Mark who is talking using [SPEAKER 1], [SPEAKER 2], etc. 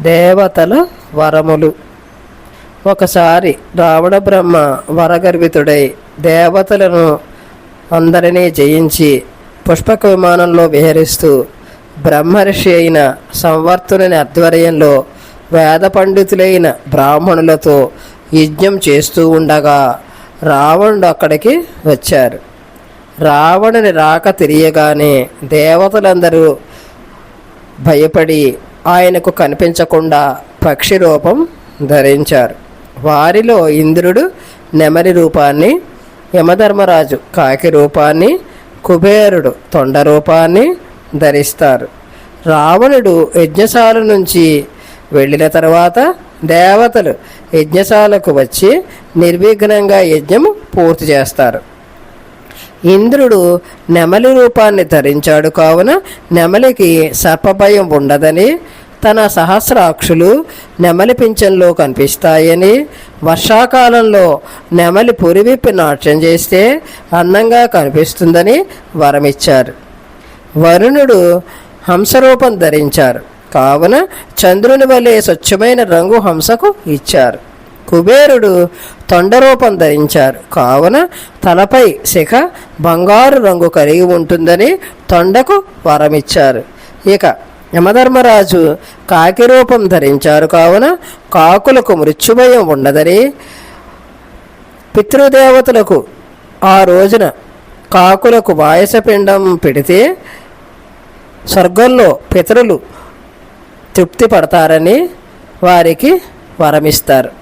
[SPEAKER 1] దేవతల వరములు. ఒకసారి రావణ బ్రహ్మ వరగర్వితుడై దేవతలను అందరినీ జయించి పుష్పక విమానంలో విహరిస్తూ బ్రహ్మర్షి అయిన సంవర్తుని ఆధ్వర్యంలో వేద పండితులైన బ్రాహ్మణులతో యజ్ఞం చేస్తూ ఉండగా రావణుడు అక్కడికి వచ్చారు. రావణుని రాక తెలియగానే దేవతలందరూ భయపడి ఆయనకు కనిపించకుండా పక్షి రూపం ధరించారు. వారిలో ఇంద్రుడు నెమలి రూపాన్ని యమధర్మరాజు కాకి రూపాన్ని కుబేరుడు తొండ రూపాన్ని ధరిస్తారు. రావణుడు యజ్ఞశాల నుంచి వెళ్ళిన తర్వాత దేవతలు యజ్ఞశాలకు వచ్చి నిర్విఘ్నంగా యజ్ఞము పూర్తి చేస్తారు. ఇంద్రుడు నెమలి రూపాన్ని ధరించాడు కావున నెమలికి సర్పభయం ఉండదని తన సహస్రాక్షులు నెమలి పింఛన్లో కనిపిస్తాయని వర్షాకాలంలో నెమలి పురివిప్పి నాట్యం చేస్తే అందంగా కనిపిస్తుందని వరమిచ్చారు. వరుణుడు హంసరూపం ధరించారు. కావున చంద్రుని వలె స్వచ్ఛమైన రంగు హంసకు ఇచ్చారు. కుబేరుడు తొండరూపం ధరించారు. కావున తలపై శిఖ బంగారు రంగు కలిగి ఉంటుందని తొండకు వరమిచ్చారు. ఇక యమధర్మరాజు కాకి రూపం ధరించారు కావున కాకులకు మృత్యుభయం ఉండదని పితృదేవతలకు ఆ రోజున కాకులకు వాయసపిండం పెడితే స్వర్గంలో పితరులు తృప్తి పడతారని వారికి వరమిస్తారు.